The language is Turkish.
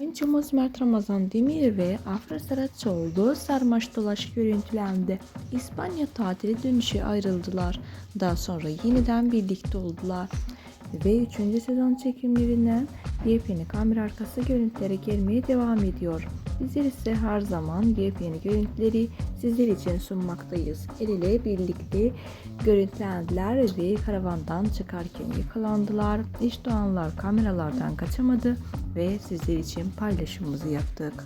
Oyuncumuz Mert Ramazan Demir ve Afra Saraçoğlu sarmaş dolaş görüntülendi. İspanya tatili dönüşü ayrıldılar. Daha sonra yeniden birlikte oldular. Ve 3. sezon çekimlerinden yepyeni kamera arkası görüntülere gelmeye devam ediyor. Bizler ise her zaman yepyeni görüntüleri sizler için sunmaktayız. El ele birlikte görüntülendiler ve karavandan çıkarken yakalandılar. İşte anlar kameralardan kaçamadı ve sizler için paylaşımımızı yaptık.